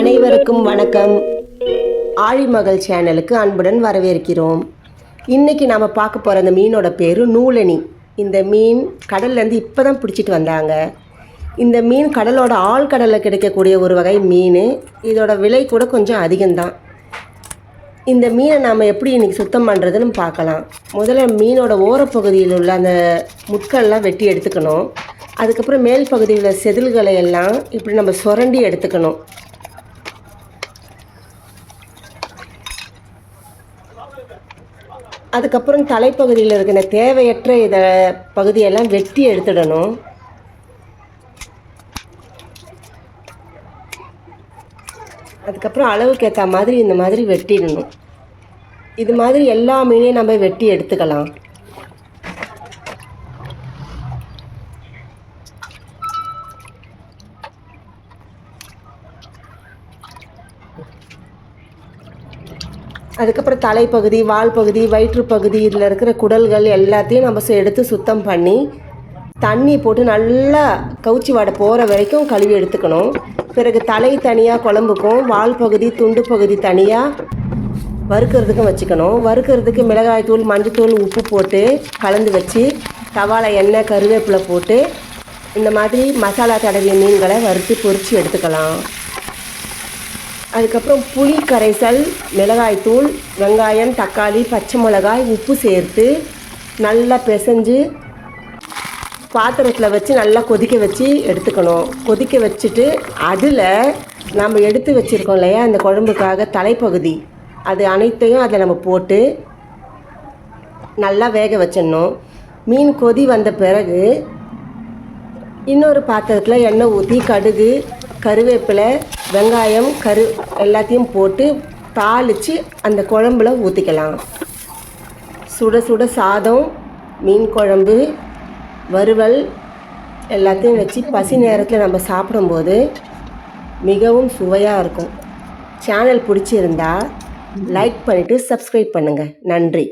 அனைவருக்கும் வணக்கம். ஆழிமகள் சேனலுக்கு அன்புடன் வரவேற்கிறோம். இன்றைக்கி நாம் பார்க்க போகிற அந்த மீனோட பேர் நூலணி. இந்த மீன் கடல்லேருந்து இப்போ தான் பிடிச்சிட்டு வந்தாங்க. இந்த மீன் கடலோட ஆழ்கடலில் கிடைக்கக்கூடிய ஒரு வகை மீன். இதோட விலை கூட கொஞ்சம் அதிகம்தான். இந்த மீனை நாம் எப்படி இன்றைக்கி சுத்தம் பண்ணுறதுன்னு பார்க்கலாம். முதல்ல மீனோட ஓரப்பகுதியில் உள்ள அந்த முட்கள்லாம் வெட்டி எடுத்துக்கணும். அதுக்கப்புறம் மேல் பகுதியில் உள்ள செதில்களை எல்லாம் இப்படி நம்ம சுரண்டி எடுத்துக்கணும். அதுக்கப்புறம் தலைப்பகுதியில் இருக்கிற தேவையற்ற இதை பகுதியெல்லாம் வெட்டி எடுத்துடணும். அதுக்கப்புறம் அளவுக்கு ஏற்ற மாதிரி இந்த மாதிரி வெட்டிடணும். இது மாதிரி எல்லா மீனையும் நம்ம வெட்டி எடுத்துக்கலாம். அதுக்கப்புறம் தலைப்பகுதி வால் பகுதி வயிற்று பகுதி இதில் இருக்கிற குடல்கள் எல்லாத்தையும் நம்ம எடுத்து சுத்தம் பண்ணி தண்ணி போட்டு நல்லா கவுச்சி வாடை போகிற வரைக்கும் கழுவி எடுத்துக்கணும். பிறகு தலை தனியாக குழம்புக்கும் வால் பகுதி துண்டு பகுதி தனியாக வறுக்கிறதுக்கும் வச்சுக்கணும். வறுக்கிறதுக்கு மிளகாய்த்தூள் மஞ்சத்தூள் உப்பு போட்டு கலந்து வச்சு தவால எண்ணெய் கருவேப்பிலை போட்டு இந்த மாதிரி மசாலா தடவிய மீன்களை வறுத்து பொறிச்சு எடுத்துக்கலாம். அதுக்கப்புறம் புளி கரைசல் மிளகாய்த்தூள் வெங்காயம் தக்காளி பச்சை மிளகாய் உப்பு சேர்த்து நல்லா பிசைஞ்சு பாத்திரத்தில் வச்சு நல்லா கொதிக்க வச்சு எடுத்துக்கணும். கொதிக்க வச்சுட்டு அதில் நம்ம எடுத்து வச்சுருக்கோம் இல்லையா அந்த குழம்புக்காக தலைப்பகுதி. அது அனைத்தையும் அதில் நம்ம போட்டு நல்லா வேக வச்சிடணும். மீன் கொதி வந்த பிறகு இன்னொரு பாத்திரத்தில் எண்ணெய் ஊற்றி கடுகு கருவேப்பிலை வெங்காயம் கரு எல்லாத்தையும் போட்டு தாளித்து அந்த குழம்புல ஊற்றிக்கலாம் சுட சுட சாதம் மீன் குழம்பு வறுவல் எல்லாத்தையும் வச்சு பசி நேரத்தில் நம்ம சாப்பிடும்போது மிகவும் சுவையாக இருக்கும். சேனல் பிடிச்சிருந்தா லைக் பண்ணிவிட்டு சப்ஸ்கிரைப் பண்ணுங்கள் நன்றி.